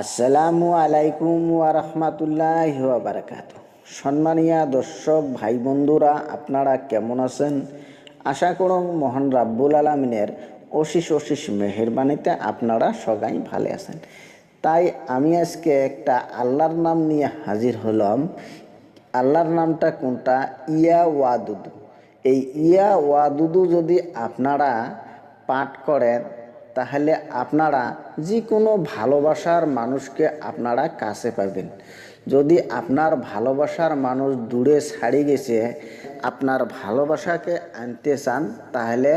আসসালামু আলাইকুম ওয়ারহমাতুল্লাহ বারাকাত সম্মানীয় দর্শক, ভাই বন্ধুরা, আপনারা কেমন আছেন? আশা করো মহান রাব্বুল আলমিনের অশিস অশিস মেহরবানিতে আপনারা সবাই ভালো আছেন। তাই আমি আজকে একটা আল্লাহর নাম নিয়ে হাজির হলাম। আল্লাহর নামটা কোনটা? ইয়া ওয়াদুদু। এই ইয়া ওয়াদুদু যদি আপনারা পাঠ করেন তাহলে আপনারা যে কোনো ভালোবাসার মানুষকে আপনারা কাছে পাবেন। যদি আপনার ভালোবাসার মানুষ দূরে ছাড়ি গেছে, আপনার ভালোবাসাকে আনতে চান, তাহলে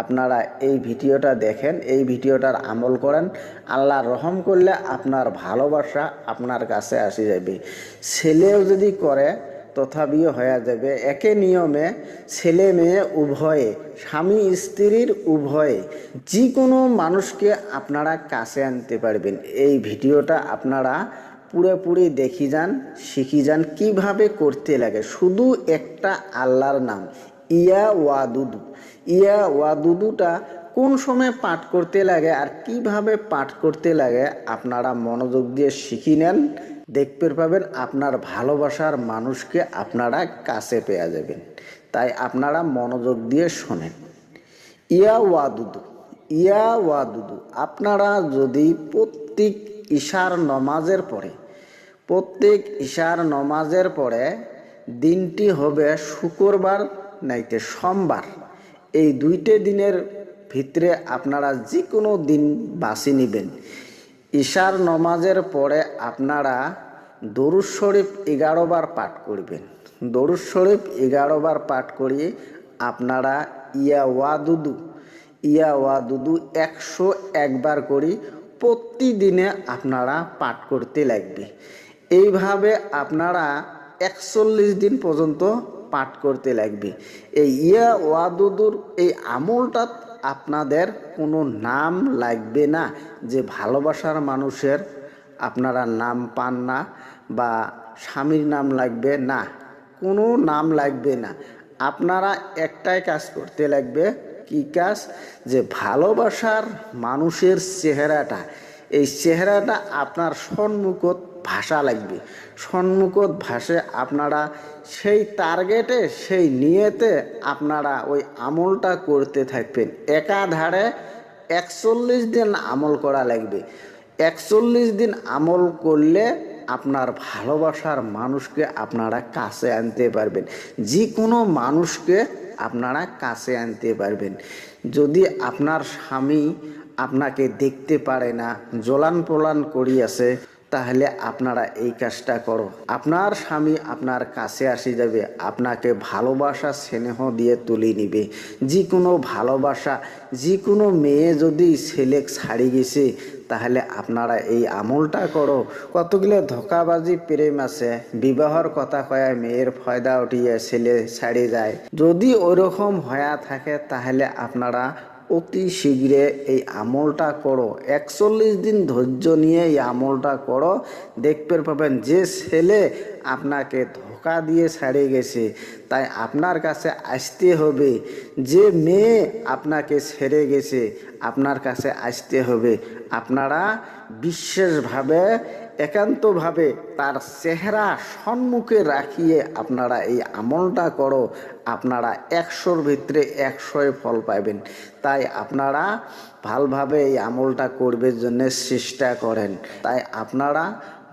আপনারা এই ভিডিওটা দেখেন, এই ভিডিওটার আমল করেন। আল্লাহ রহম করলে আপনার ভালোবাসা আপনার কাছে আসে যাবে। ছেলেও যদি করে তথাপিও হয়ে যাবে। একে নিয়মে ছেলে মেয়ে উভয়ে, স্বামী স্ত্রীর উভয়ে যে কোনো মানুষকে আপনারা কাছে আনতে পারবেন। এই ভিডিওটা আপনারা পুরোপুরি দেখি যান, শিখি যান কীভাবে করতে লাগে। শুধু একটা আল্লাহর নাম, ইয়া ওয়াদুদু। ইয়া ওয়াদুদুটা কোন সময় পাঠ করতে লাগে আর কীভাবে পাঠ করতে লাগে আপনারা মনোযোগ দিয়ে শিখি নেন, দেখতে পাবেন আপনার ভালোবাসার মানুষকে আপনারা কাছে পেয়ে যাবেন। তাই আপনারা মনোযোগ দিয়ে শোনেন। ইয়া ওয়াদুদু ইয়া ওয়াদুদু, আপনারা যদি প্রত্যেক ঈশার নমাজের পরে, প্রত্যেক ঈশার নমাজের পরে দিনটি হবে শুক্রবার নাইতে সোমবার, এই দুইটে দিনের ভিতরে আপনারা যে কোনো দিন বাছি নেবেন। ঈশার নমাজের পরে আপনারা দরুদ শরীফ এগারো বার পাঠ করবেন। দরুদ শরীফ এগারো বার পাঠ করিয়ে আপনারা ইয়া ওয়াদুদু ইয়া ওয়াদুদু একশো একবার করি প্রতিদিনে আপনারা পাঠ করতে লাগবে। এইভাবে আপনারা একচল্লিশ দিন পর্যন্ত পাঠ করতে লাগবে। এই ইয়া ওয়াদুদুর এই আমলটা আপনাদের কোনো নাম লাগবে না যে ভালোবাসার মানুষের আপনারা নাম পান না বা স্বামীর নাম লাগবে না, কোনো নাম লাগবে না। আপনারা একটাই কাজ করতে লাগবে, কি কাজ? যে ভালোবাসার মানুষের চেহারাটা। এই চেহারাটা আপনার সম্মুখত ভাষা লাগবে। সম্মুখত ভাষে আপনারা সেই টার্গেটে সেই নিয়েতে আপনারা ওই আমলটা করতে থাকবেন। একাধারে একচল্লিশ দিন আমল করা লাগবে। একচল্লিশ দিন আমল করলে আপনার ভালোবাসার মানুষকে আপনারা কাছে আনতে পারবেন। যে কোনো মানুষকে আপনারা কাছে আনতে পারবেন। যদি আপনার স্বামী আপনাকে দেখতে পারে না জলান পোলান করিয়াছে তাহলে আপনারা এই কাজটা করো। আপনার স্বামী আপনার কাছে আসি যাবে, আপনাকে ভালোবাসা, স্নেহ দিয়ে তুলে নিবে। যে কোনো ভালোবাসা যে কোনো মেয়ে যদি ছেলে ছাড়ি গেছে, তাহলে আপনারা এই আমলটা করো। কতগুলো ধোকাবাজি, প্রেম আছে। বিবাহর কথা কয়া মেয়ের ফয়দা উঠিয়ে ছেলে ছাড়ি যায়। যদি ওরকম হয়া থাকে, তাহলে আপনারা অতি শীঘ্রে এই আমলটা করো। একচল্লিশ দিন ধৈর্য নিয়ে এই আমলটা করো। দেখতে পাবেন যে ছেলে আপনাকে ধোকা দিয়ে ছাড়ে গেছে। তাই আপনার কাছে আসতে হবে। যে মেয়ে আপনাকে ছেড়ে গেছে, আপনার কাছে আসতে হবে। আপনারা বিশেষভাবে, একান্তভাবে তার চেহারা সম্মুখে রাখিয়ে আপনারা এই আমলটা করো। আপনারা একশোর ভিতরে একশোয় ফল পাবেন। তাই আপনারা ভালোভাবে এই আমলটা করবে জন্য চেষ্টা করেন। তাই আপনারা